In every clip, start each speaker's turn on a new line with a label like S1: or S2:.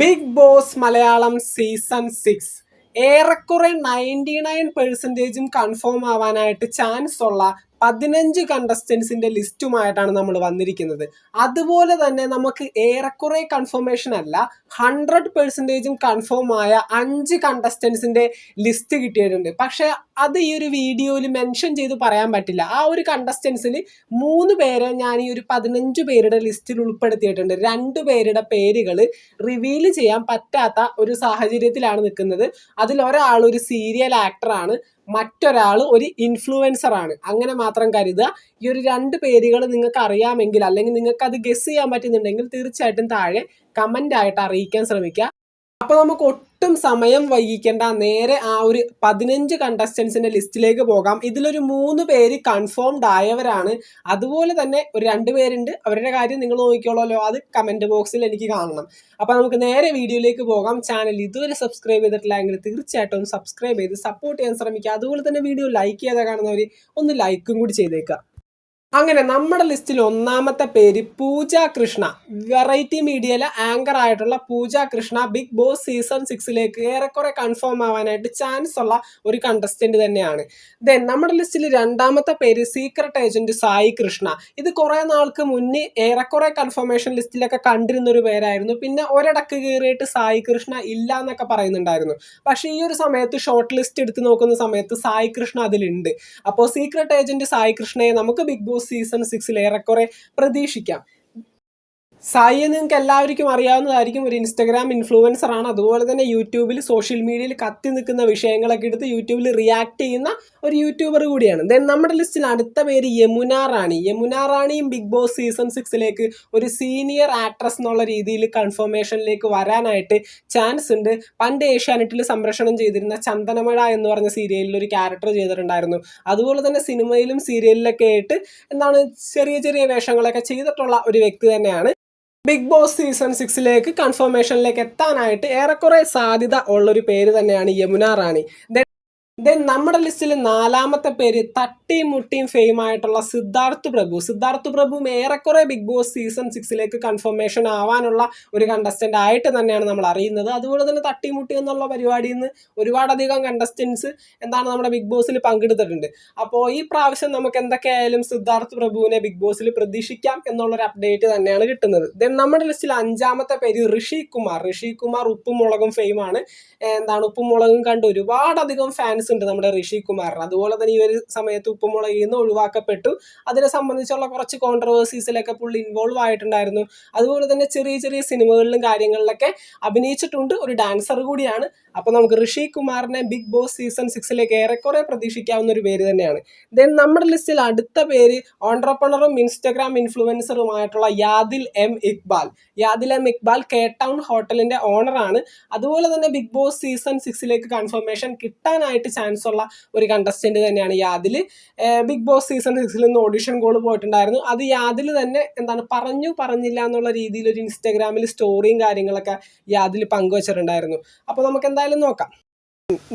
S1: Big Boss Malayalam season six. ഏറെക്കുറെ ninety nine പെർസെന്റേജും confirm ആവാനായിട്ട് ചാൻസ് ഉള്ള പതിനഞ്ച് കണ്ടസ്റ്റൻസിന്റെ ലിസ്റ്റുമായിട്ടാണ് നമ്മൾ വന്നിരിക്കുന്നത്. അതുപോലെ തന്നെ നമുക്ക് ഏറെക്കുറെ കൺഫർമേഷൻ അല്ല ഹൺഡ്രഡ് പെർസെന്റേജും കൺഫേം ആയ അഞ്ച് കണ്ടസ്റ്റൻസിന്റെ ലിസ്റ്റ് കിട്ടിയിട്ടുണ്ട്. പക്ഷെ അത് ഈ ഒരു വീഡിയോയിൽ മെൻഷൻ ചെയ്ത് പറയാൻ പറ്റില്ല. ആ ഒരു കണ്ടസ്റ്റൻസിൽ മൂന്ന് പേരെ ഞാൻ ഈ ഒരു പതിനഞ്ച് പേരുടെ ലിസ്റ്റിൽ ഉൾപ്പെടുത്തിയിട്ടുണ്ട്. രണ്ട് പേരുടെ പേരുകൾ റിവീൽ ചെയ്യാൻ പറ്റാത്ത ഒരു സാഹചര്യത്തിലാണ് നിൽക്കുന്നത്. അതിൽ ഒരാൾ ഒരു സീരിയൽ ആക്ടറാണ് മറ്റൊരാൾ ഒരു ഇൻഫ്ലുവൻസർ ആണ്. അങ്ങനെ മാത്രം കരുതുക. ഈ ഒരു രണ്ട് പേരുകൾ നിങ്ങൾക്ക് അറിയാമെങ്കിൽ അല്ലെങ്കിൽ നിങ്ങൾക്ക് അത് ഗസ് ചെയ്യാൻ പറ്റുന്നുണ്ടെങ്കിൽ തീർച്ചയായിട്ടും താഴെ കമന്റ് ആയിട്ട് അറിയിക്കാൻ ശ്രമിക്കുക. അപ്പോൾ നമുക്ക് ഒട്ടും സമയം വൈകിക്കേണ്ട നേരെ ആ ഒരു പതിനഞ്ച് കണ്ടസ്റ്റൻസിന്റെ ലിസ്റ്റിലേക്ക് പോകാം. ഇതിലൊരു മൂന്ന് പേര് കൺഫേംഡ് ആയവരാണ്. അതുപോലെ തന്നെ ഒരു രണ്ട് പേരുണ്ട്. അവരുടെ കാര്യം നിങ്ങൾ നോക്കിക്കോളല്ലോ. അത് കമന്റ് ബോക്സിൽ എനിക്ക് കാണണം. അപ്പോൾ നമുക്ക് നേരെ വീഡിയോയിലേക്ക് പോകാം. ചാനൽ ഇതുവരെ സബ്സ്ക്രൈബ് ചെയ്തിട്ടില്ല എങ്കിൽ തീർച്ചയായിട്ടും സബ്സ്ക്രൈബ് ചെയ്ത് സപ്പോർട്ട് ചെയ്യാൻ ശ്രമിക്കുക. അതുപോലെ തന്നെ വീഡിയോ ലൈക്ക് ചെയ്യാതെ കാണുന്നവർ ഒന്ന് ലൈക്കും കൂടി ചെയ്തേക്കുക. അങ്ങനെ നമ്മുടെ ലിസ്റ്റിൽ ഒന്നാമത്തെ പേര് പൂജ കൃഷ്ണ. വെറൈറ്റി മീഡിയയിലെ ആങ്കർ ആയിട്ടുള്ള Pooja Krishna Big Boss season സിക്സിലേക്ക് ഏറെക്കുറെ കൺഫേം ആവാനായിട്ട് ചാൻസ് ഉള്ള ഒരു കണ്ടസ്റ്റന്റ് തന്നെയാണ്. ദെൻ നമ്മുടെ ലിസ്റ്റിൽ രണ്ടാമത്തെ പേര് സീക്രട്ട് ഏജന്റ് സായി കൃഷ്ണ. ഇത് കുറെ നാൾക്ക് മുന്നേ ഏറെക്കുറെ കൺഫർമേഷൻ ലിസ്റ്റിലൊക്കെ കണ്ടിരുന്ന ഒരു പേരായിരുന്നു. പിന്നെ ഒരിടക്ക് കയറിയിട്ട് സായി കൃഷ്ണ ഇല്ല എന്നൊക്കെ പറയുന്നുണ്ടായിരുന്നു. പക്ഷേ ഈ ഒരു സമയത്ത് ഷോർട്ട് ലിസ്റ്റ് എടുത്ത് നോക്കുന്ന സമയത്ത് സായി കൃഷ്ണ അതിലുണ്ട്. അപ്പോൾ സീക്രട്ട് ഏജന്റ് സായി കൃഷ്ണയെ നമുക്ക് ബിഗ് ബോസ് സീസൺ സിക്സിൽ ഏറെക്കുറെ പ്രതീക്ഷിക്കാം. സായിയെ നിങ്ങൾക്ക് എല്ലാവർക്കും അറിയാവുന്നതായിരിക്കും ഒരു ഇൻസ്റ്റഗ്രാം ഇൻഫ്ലുവൻസർ ആണ്. അതുപോലെ തന്നെ യൂട്യൂബിൽ സോഷ്യൽ മീഡിയയിൽ കത്തി നിൽക്കുന്ന വിഷയങ്ങളൊക്കെ എടുത്ത് യൂട്യൂബിൽ റിയാക്ട് ചെയ്യുന്ന ഒരു യൂട്യൂബർ കൂടിയാണ്. ദെൻ നമ്മുടെ ലിസ്റ്റിൽ അടുത്ത പേര് യമുന റാണി. യമുന റാണിയും ബിഗ് ബോസ് സീസൺ സിക്സിലേക്ക് ഒരു സീനിയർ ആക്ട്രസ് എന്നുള്ള രീതിയിൽ കൺഫർമേഷനിലേക്ക് വരാനായിട്ട് ചാൻസ് ഉണ്ട്. പണ്ട് ഏഷ്യാനെറ്റിൽ സംരക്ഷണം ചെയ്തിരുന്ന ചന്ദനമഴ എന്ന് പറഞ്ഞ സീരിയലിൽ ഒരു ക്യാരക്ടർ ചെയ്തിട്ടുണ്ടായിരുന്നു. അതുപോലെ തന്നെ സിനിമയിലും സീരിയലിലൊക്കെ ആയിട്ട് എന്താണ് ചെറിയ ചെറിയ വേഷങ്ങളൊക്കെ ചെയ്തിട്ടുള്ള ഒരു വ്യക്തി തന്നെയാണ് ബിഗ് ബോസ് സീസൺ സിക്സിലേക്ക് കൺഫർമേഷനിലേക്ക് എത്താനായിട്ട് ഏറെക്കുറെ സാധ്യത ഉള്ളൊരു പേര് തന്നെയാണ് യമുന റാണി. ദെൻ നമ്മുടെ ലിസ്റ്റിൽ നാലാമത്തെ പേര് തട്ടിയും മുട്ടിയും ഫെയിം ആയിട്ടുള്ള സിദ്ധാർത്ഥ് പ്രഭു. സിദ്ധാർത്ഥ് പ്രഭു ഏറെക്കുറെ ബിഗ് ബോസ് സീസൺ സിക്സിലേക്ക് കൺഫർമേഷൻ ആവാനുള്ള ഒരു കണ്ടസ്റ്റന്റ് ആയിട്ട് തന്നെയാണ് നമ്മൾ അറിയുന്നത്. അതുപോലെ തന്നെ തട്ടിയും മുട്ടി എന്നുള്ള പരിപാടിയിൽ നിന്ന് ഒരുപാടധികം കണ്ടസ്റ്റൻസ് എന്താണ് നമ്മുടെ ബിഗ് ബോസിൽ പങ്കെടുത്തിട്ടുണ്ട്. അപ്പോൾ ഈ പ്രാവശ്യം നമുക്ക് എന്തൊക്കെയായാലും സിദ്ധാർത്ഥ് പ്രഭുവിനെ ബിഗ് ബോസിൽ പ്രതീക്ഷിക്കാം എന്നുള്ളൊരു അപ്ഡേറ്റ് തന്നെയാണ് കിട്ടുന്നത്. ദെൻ നമ്മുടെ ലിസ്റ്റിൽ അഞ്ചാമത്തെ പേര് ഋഷി കുമാർ. ഋഷി കുമാർ ഉപ്പും മുളകും ഫെയിമാണ് എന്താണ് ഉപ്പും മുളകും കണ്ട് ഒരുപാടധികം ഫാൻസ് ഉണ്ട് നമ്മുടെ ഋഷി കുമാറിന് അതുപോലെ തന്നെ ഈ ഒരു സമയത്ത് ഉപ്പുമുളകിൽ നിന്ന് ഒഴിവാക്കപ്പെട്ടു. അതിനെ സംബന്ധിച്ചുള്ള കുറച്ച് കോൺട്രവേഴ്സീസിലൊക്കെ പുള്ളി ഇൻവോൾവ് ആയിട്ടുണ്ടായിരുന്നു. അതുപോലെ തന്നെ ചെറിയ ചെറിയ സിനിമകളിലും കാര്യങ്ങളിലൊക്കെ അഭിനയിച്ചിട്ടുണ്ട്. ഒരു ഡാൻസർ കൂടിയാണ് അപ്പോൾ നമുക്ക് ഋഷി കുമാറിനെ ബിഗ് ബോസ് സീസൺ സിക്സിലേക്ക് ഏറെക്കുറെ പ്രതീക്ഷിക്കാവുന്ന ഒരു പേര് തന്നെയാണ്. ദെൻ നമ്മുടെ ലിസ്റ്റിൽ അടുത്ത പേര് ഓൺട്രപ്രണറും Instagram ഇൻഫ്ലുവൻസറുമായിട്ടുള്ള Yadil M Iqbal. Yadil M Iqbal K town ഹോട്ടലിന്റെ ഓണറാണ് അതുപോലെ തന്നെ ബിഗ് ബോസ് സീസൺ സിക്സിലേക്ക് കൺഫർമേഷൻ കിട്ടാനായിട്ട് ചാൻസ് ഉള്ള ഒരു കണ്ടസ്റ്റന്റ് തന്നെയാണ് യാദിൽ. ബിഗ് ബോസ് സീസൺ സിക്സിൽ നിന്ന് ഓഡിഷൻ കോൾ പോയിട്ടുണ്ടായിരുന്നു. അത് യാദിൽ തന്നെ എന്താണ് പറഞ്ഞു പറഞ്ഞില്ല എന്നുള്ള രീതിയിൽ ഒരു ഇൻസ്റ്റാഗ്രാമിൽ സ്റ്റോറിയും കാര്യങ്ങളൊക്കെ യാദിൽ പങ്കുവച്ചിട്ടുണ്ടായിരുന്നു. അപ്പോൾ നമുക്ക് എന്തായാലും നോക്കാം.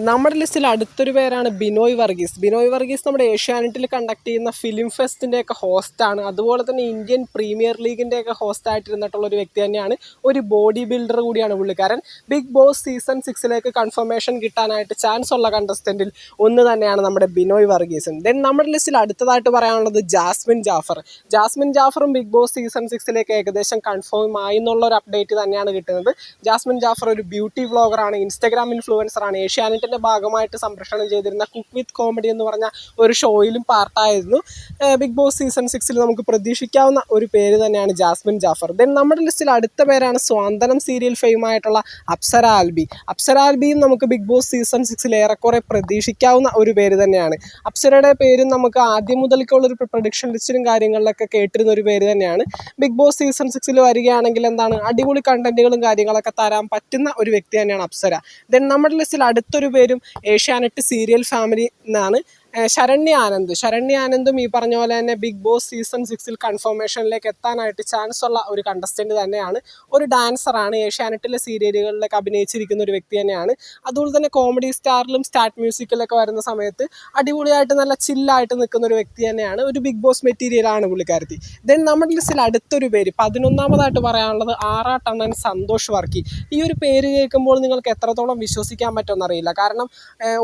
S1: നമ്മുടെ ലിസ്റ്റിൽ അടുത്തൊരു പേരാണ് ബിനോയ് വർഗീസ്. ബിനോയ് വർഗീസ് നമ്മുടെ ഏഷ്യാനെറ്റിൽ കണ്ടക്ട് ചെയ്യുന്ന ഫിലിം ഫെസ്റ്റിന്റെ ഒക്കെ ഹോസ്റ്റാണ് അതുപോലെ തന്നെ ഇന്ത്യൻ പ്രീമിയർ ലീഗിന്റെ ഒക്കെ ഹോസ്റ്റ് ആയിട്ടിരുന്നിട്ടുള്ള ഒരു വ്യക്തി തന്നെയാണ് ഒരു ബോഡി ബിൽഡർ കൂടിയാണ് പുള്ളിക്കാരൻ. ബിഗ് ബോസ് സീസൺ സിക്സിലേക്ക് കൺഫർമേഷൻ കിട്ടാനായിട്ട് ചാൻസ് ഉള്ള കണ്ടസ്റ്റന്റിൽ ഒന്ന് തന്നെയാണ് നമ്മുടെ ബിനോയ് വർഗീസ്. ദെൻ നമ്മുടെ ലിസ്റ്റിൽ അടുത്തതായിട്ട് പറയാനുള്ളത് ജാസ്മിൻ ജാഫർ. ജാസ്മിൻ ജാഫറും ബിഗ് ബോസ് സീസൺ സിക്സിലേക്ക് ഏകദേശം കൺഫേം ആയി എന്നുള്ള ഒരു അപ്ഡേറ്റ് തന്നെയാണ് കിട്ടുന്നത്. ജാസ്മിൻ ജാഫർ ഒരു ബ്യൂട്ടി വ്ളോഗറാണ് ഇൻസ്റ്റഗ്രാം ഇൻഫ്ലുവൻസറാണ് ഏഷ്യ ഏഷ്യാനെറ്റിന്റെ ഭാഗമായിട്ട് സംപ്രേഷണം ചെയ്തിരുന്ന കുക്ക് വിത്ത് കോമഡി എന്ന് പറഞ്ഞ ഒരു ഷോയിലും പാർട്ടായിരുന്നു. ബിഗ് ബോസ് സീസൺ സിക്സിൽ നമുക്ക് പ്രതീക്ഷിക്കാവുന്ന ഒരു പേര് തന്നെയാണ് ജാസ്മിൻ ജാഫർ. ദെൻ നമ്മുടെ ലിസ്റ്റിൽ അടുത്ത പേരാണ് സ്വാന്തനം സീരിയൽ ഫെയിം ആയിട്ടുള്ള അപ്സര ആൽബി. അപ്സര ആൽബിയും നമുക്ക് ബിഗ് ബോസ് സീസൺ സിക്സിൽ ഏറെക്കുറെ പ്രതീക്ഷിക്കാവുന്ന ഒരു പേര് തന്നെയാണ്. അപ്സരയുടെ പേരും നമുക്ക് ആദ്യം മുതൽക്കുള്ള ഒരു പ്രൊഡിക്ഷൻ ലിസ്റ്റിലും കാര്യങ്ങളിലൊക്കെ കേട്ടിരുന്ന ഒരു പേര് തന്നെയാണ്. ബിഗ് ബോസ് സീസൺ സിക്സിൽ വരികയാണെങ്കിൽ എന്താണ്? അടിപൊളി കണ്ടന്റുകളും കാര്യങ്ങളൊക്കെ തരാൻ പറ്റുന്ന ഒരു വ്യക്തി തന്നെയാണ് അപ്സര. ദെൻ നമ്മുടെ ലിസ്റ്റിൽ അടുത്ത അടുത്തൊരു പേരും ഏഷ്യാനെറ്റ് സീരിയൽ ഫാമിലി എന്നാണ് ശരണ്യ ആനന്ദ് ശരണ്യ ആനന്ദും ഈ പറഞ്ഞ പോലെ തന്നെ ബിഗ് ബോസ് സീസൺ സിക്സിൽ കൺഫർമേഷനിലേക്ക് എത്താനായിട്ട് ചാൻസ് ഉള്ള ഒരു കണ്ടസ്റ്റന്റ് തന്നെയാണ്. ഒരു ഡാൻസറാണ് ഏഷ്യാനെറ്റിലെ സീരിയലുകളിലൊക്കെ അഭിനയിച്ചിരിക്കുന്ന ഒരു വ്യക്തി തന്നെയാണ്. അതുപോലെ തന്നെ കോമഡി സ്റ്റാറിലും സ്റ്റാർട്ട് മ്യൂസിക്കിലൊക്കെ വരുന്ന സമയത്ത് അടിപൊളിയായിട്ട് നല്ല ചില്ലായിട്ട് നിൽക്കുന്ന ഒരു വ്യക്തി തന്നെയാണ് ഒരു ബിഗ് ബോസ് മെറ്റീരിയലാണ് പുള്ളിക്കാരത്തി. ദെൻ നമ്മുടെ ലിസ്റ്റിൽ അടുത്തൊരു പേര് പതിനൊന്നാമതായിട്ട് പറയാനുള്ളത് ടണ്ണൻ സന്തോഷ് വർക്കി. ഈ ഒരു പേര് കേൾക്കുമ്പോൾ നിങ്ങൾക്ക് എത്രത്തോളം വിശ്വസിക്കാൻ പറ്റുമെന്നറിയില്ല കാരണം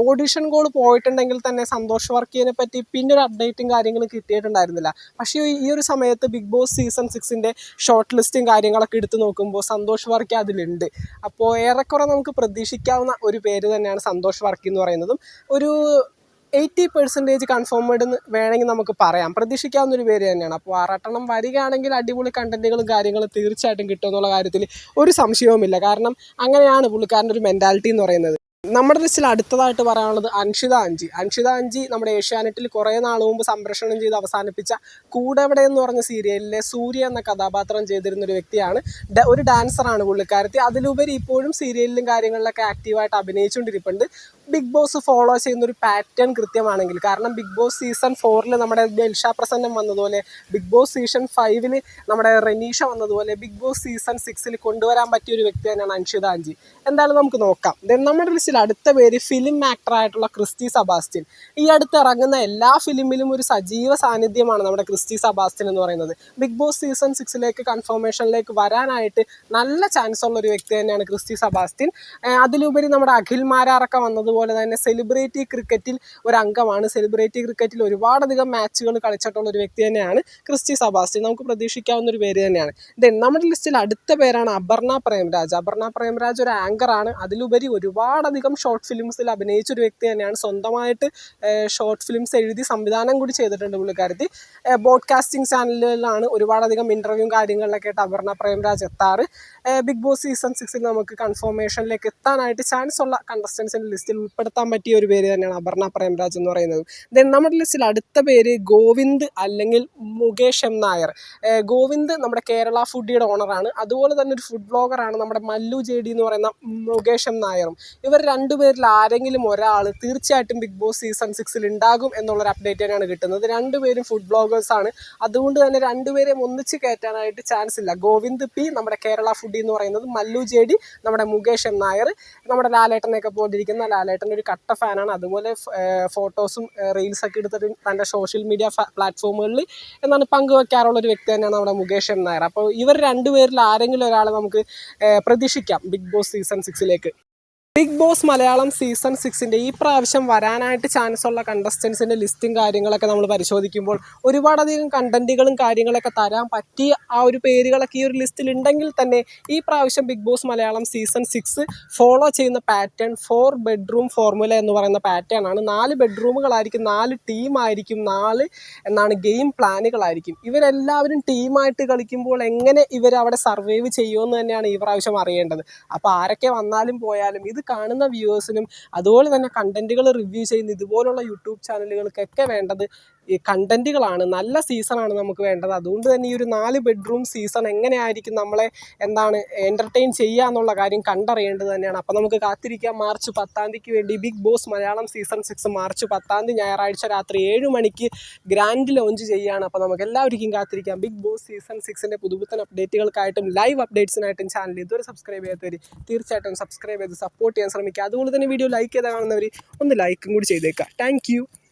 S1: ഓഡിഷൻ കോൾ പോയിട്ടുണ്ടെങ്കിൽ തന്നെ സന്തോഷ് വർക്കിയെ പറ്റി പിന്നെ ഒരു അപ്ഡേറ്റും കാര്യങ്ങളും കിട്ടിയിട്ടുണ്ടായിരുന്നില്ല. പക്ഷേ ഈ ഒരു സമയത്ത് ബിഗ് ബോസ് സീസൺ സിക്സിന്റെ ഷോർട്ട് ലിസ്റ്റും കാര്യങ്ങളൊക്കെ എടുത്ത് നോക്കുമ്പോൾ സന്തോഷ് വർക്കി അതിലുണ്ട്. അപ്പോൾ ഏറെക്കുറെ നമുക്ക് പ്രതീക്ഷിക്കാവുന്ന ഒരു പേര് തന്നെയാണ് സന്തോഷ് വർക്കി എന്ന് പറയുന്നതും. ഒരു എയ്റ്റി പെർസെന്റേജ് കൺഫേംഡ് എന്ന് വേണമെങ്കിൽ നമുക്ക് പറയാം. പ്രതീക്ഷിക്കാവുന്ന ഒരു പേര് തന്നെയാണ്. അപ്പോൾ ആറാട്ടെണ്ണം വരികയാണെങ്കിൽ അടിപൊളി കണ്ടന്റുകളും കാര്യങ്ങളും തീർച്ചയായിട്ടും കിട്ടുമെന്നുള്ള കാര്യത്തിൽ ഒരു സംശയവുമില്ല. കാരണം അങ്ങനെയാണ് പുള്ളിക്കാരന്റെ ഒരു മെന്റാലിറ്റി എന്ന് പറയുന്നത്. നമ്മുടെ ലിസ്റ്റിൽ അടുത്തതായിട്ട് പറയാനുള്ളത് അൻഷിത അഞ്ചി. അൻഷിത അഞ്ചി നമ്മുടെ ഏഷ്യാനെറ്റിൽ കുറേ നാൾ മുമ്പ് സംപ്രേഷണം ചെയ്ത് അവസാനിപ്പിച്ച കൂടെവിടെ എന്ന് പറഞ്ഞ സീരിയലിലെ സൂര്യ എന്ന കഥാപാത്രം ചെയ്തിരുന്ന ഒരു വ്യക്തിയാണ്. ഒരു ഡാൻസറാണ് പുള്ളിക്കാരത്തി. അതിലുപരി ഇപ്പോഴും സീരിയലിലും കാര്യങ്ങളിലൊക്കെ ആക്റ്റീവായിട്ട് അഭിനയിച്ചുകൊണ്ടിരിപ്പുണ്ട്. ബിഗ് ബോസ് ഫോളോ ചെയ്യുന്ന ഒരു പാറ്റേൺ കൃത്യമാണെങ്കിൽ കാരണം ബിഗ് ബോസ് സീസൺ ഫോറിൽ നമ്മുടെ ദിൽഷ പ്രസന്നം വന്നതുപോലെ ബിഗ് ബോസ് സീസൺ ഫൈവിൽ നമ്മുടെ റെനീഷ വന്നതുപോലെ ബിഗ് ബോസ് സീസൺ സിക്സിൽ കൊണ്ടുവരാൻ പറ്റിയ ഒരു വ്യക്തി തന്നെയാണ് അൻഷിത അഞ്ചി എന്തായാലും നമുക്ക് നോക്കാം. ദെൻ നമ്മുടെ ലിസ്റ്റിൽ അടുത്ത പേര് ഫിലിം ആക്ടറായിട്ടുള്ള ക്രിസ്റ്റി സബാസ്റ്റ്യൻ. ഈ അടുത്ത് ഇറങ്ങുന്ന എല്ലാ ഫിലിമിലും ഒരു സജീവ സാന്നിധ്യമാണ് നമ്മുടെ ക്രിസ്റ്റി സബാസ്റ്റ്യൻ എന്ന് പറയുന്നത്. ബിഗ് ബോസ് സീസൺ സിക്സിലേക്ക് കൺഫർമേഷനിലേക്ക് വരാനായിട്ട് നല്ല ചാൻസ് ഉള്ള ഒരു വ്യക്തി തന്നെയാണ് ക്രിസ്റ്റി സബാസ്റ്റ്യൻ. അതിലുപരി നമ്മുടെ അഖിൽ മാരാറൊക്കെ വന്നതുപോലെ തന്നെ സെലിബ്രിറ്റി ക്രിക്കറ്റിൽ ഒരു അംഗമാണ് സെലിബ്രിറ്റി ക്രിക്കറ്റിൽ ഒരുപാടധികം മാച്ചുകൾ കളിച്ചിട്ടുള്ള ഒരു വ്യക്തി തന്നെയാണ് ക്രിസ്റ്റി സബാസ്റ്റ്യൻ. നമുക്ക് പ്രതീക്ഷിക്കാവുന്ന ഒരു പേര് തന്നെയാണ്. ദെൻ നമ്മുടെ ലിസ്റ്റിൽ അടുത്ത പേരാണ് അപർണ പ്രേംരാജ്. അപർണ പ്രേംരാജ് ഒരു ആങ്കറാണ് അതിലുപരി ഒരുപാടധികം ഷോർട്ട് ഫിലിംസിൽ അഭിനയിച്ച ഒരു വ്യക്തി തന്നെയാണ്. സ്വന്തമായിട്ട് ഷോർട്ട് ഫിലിംസ് എഴുതി സംവിധാനം കൂടി ചെയ്തിട്ടുണ്ട് പുള്ളിക്കാരത്തി. ബോഡ്കാസ്റ്റിംഗ് ചാനലുകളിലാണ് ഒരുപാടധികം ഇന്റർവ്യൂ കാര്യങ്ങളിലൊക്കെ ആയിട്ട് അപർണ പ്രേംരാജ് എത്താറ്. ബിഗ് ബോസ് സീസൺ സിക്സിൽ നമുക്ക് കൺഫർമേഷനിലേക്ക് എത്താനായിട്ട് ചാൻസ് ഉള്ള കണ്ടസ്റ്റൻസിന്റെ ലിസ്റ്റിൽ ഉൾപ്പെടുത്താൻ പറ്റിയ ഒരു പേര് തന്നെയാണ് അപർണ പ്രേംരാജ് എന്ന് പറയുന്നത്. ദെൻ നമ്മുടെ ലിസ്റ്റിൽ അടുത്ത പേര് ഗോവിന്ദ് അല്ലെങ്കിൽ മുകേഷ് എം നായർ. ഗോവിന്ദ് നമ്മുടെ കേരള ഫുഡിയുടെ ഓണറാണ് അതുപോലെ തന്നെ ഒരു ഫുഡ് ബ്ലോഗറാണ് നമ്മുടെ മല്ലു ജെ ഡി എന്ന് പറയുന്ന മുകേഷ് എം നായറും. ഇവർ രണ്ടുപേരിൽ ആരെങ്കിലും ഒരാൾ തീർച്ചയായിട്ടും ബിഗ് ബോസ് സീസൺ സിക്സിൽ ഉണ്ടാകും എന്നുള്ളൊരു അപ്ഡേറ്റ് തന്നെയാണ് കിട്ടുന്നത്. രണ്ടുപേരും ഫുഡ് ബ്ലോഗേഴ്സാണ് അതുകൊണ്ട് തന്നെ രണ്ടുപേരെയും ഒന്നിച്ച് കയറ്റാനായിട്ട് ചാൻസ് ഇല്ല. ഗോവിന്ദ് പി നമ്മുടെ കേരള ഫുഡി എന്ന് പറയുന്നത് മല്ലു ജെ ഡി നമ്മുടെ മുകേഷ് എം നായർ നമ്മുടെ ലാലേട്ടനെയൊക്കെ പോലിരിക്കുന്ന ലാലേട്ടൻ ഒരു കട്ട ഫാനാണ്. അതുപോലെ ഫോട്ടോസും റീൽസൊക്കെ എടുത്തിട്ട് തന്റെ സോഷ്യൽ മീഡിയ പ്ലാറ്റ്ഫോമുകളിൽ എന്നാണ് പങ്കുവെക്കാറുള്ള ഒരു വ്യക്തി തന്നെയാണ് നമ്മുടെ മുകേഷ് നായർ. അപ്പോൾ ഇവർ രണ്ടുപേരിൽ ആരെങ്കിലും ഒരാളെ നമുക്ക് പ്രതീക്ഷിക്കാം ബിഗ് ബോസ് സീസൺ സിക്സിലേക്ക്. ബിഗ് ബോസ് മലയാളം സീസൺ സിക്സിന്റെ ഈ പ്രാവശ്യം വരാനായിട്ട് ചാൻസ് ഉള്ള കണ്ടസ്റ്റൻസിന്റെ ലിസ്റ്റും കാര്യങ്ങളൊക്കെ നമ്മൾ പരിശോധിക്കുമ്പോൾ ഒരുപാടധികം കണ്ടന്റുകളും കാര്യങ്ങളൊക്കെ തരാൻ പറ്റിയ ആ ഒരു പേരുകളൊക്കെ ഈ ഒരു ലിസ്റ്റിൽ ഉണ്ടെങ്കിൽ തന്നെ ഈ പ്രാവശ്യം Big Boss Malayalam season six follow ചെയ്യുന്ന പാറ്റേൺ ഫോർ ബെഡ്റൂം ഫോർമുല എന്ന് പറയുന്ന പാറ്റേൺ ആണ്. നാല് ബെഡ്റൂമുകളായിരിക്കും നാല് ടീമായിരിക്കും നാല് എന്നാണ് ഗെയിം പ്ലാനുകളായിരിക്കും ഇവരെല്ലാവരും ടീമായിട്ട് കളിക്കുമ്പോൾ എങ്ങനെ ഇവർ അവിടെ സർവൈവ് ചെയ്യുമെന്ന് തന്നെയാണ് ഈ പ്രാവശ്യം അറിയേണ്ടത്. അപ്പോൾ ആരൊക്കെ വന്നാലും പോയാലും ഇത് കാണുന്ന വ്യൂവേഴ്സിനും അതുപോലെ തന്നെ കണ്ടന്റുകൾ റിവ്യൂ ചെയ്യുന്ന ഇതുപോലുള്ള യൂട്യൂബ് ചാനലുകൾക്കൊക്കെ വേണ്ടത് ഈ കണ്ടന്റുകളാണ്. നല്ല സീസണാണ് നമുക്ക് വേണ്ടത്. അതുകൊണ്ട് തന്നെ ഈ ഒരു നാല് ബെഡ്റൂം സീസൺ എങ്ങനെയായിരിക്കും നമ്മളെ എന്താണ് എന്റർടൈൻ ചെയ്യുക എന്നുള്ള കാര്യം കണ്ടറിയേണ്ടത് തന്നെയാണ്. അപ്പോൾ നമുക്ക് കാത്തിരിക്കാം. മാർച്ച് പത്താം തീയതിക്ക് വേണ്ടി Big Boss Malayalam season six March പത്താം തീയതി ഞായറാഴ്ച രാത്രി ഏഴ് മണിക്ക് ഗ്രാൻഡ് ലോഞ്ച് ചെയ്യുകയാണ്. അപ്പോൾ നമുക്ക് എല്ലാവർക്കും കാത്തിരിക്കാം. ബിഗ് ബോസ് സീസൺ സിക്സിന്റെ പുതുപുത്തൻ അപ്ഡേറ്റുകൾക്കായിട്ടും ലൈവ് അപ്ഡേറ്റ്സിനായിട്ടും ചാനൽ ഇതുവരെ സബ്സ്ക്രൈബ് ചെയ്യാത്തവർ തീർച്ചയായിട്ടും സബ്സ്ക്രൈബ് ചെയ്ത് സപ്പോർട്ട് ചെയ്യാൻ ശ്രമിക്കുക. അതുപോലെ തന്നെ വീഡിയോ ലൈക്ക് ചെയ്താൽ കാണുന്നവർ ഒന്ന് ലൈക്കും കൂടി ചെയ്തേക്കുക. താങ്ക്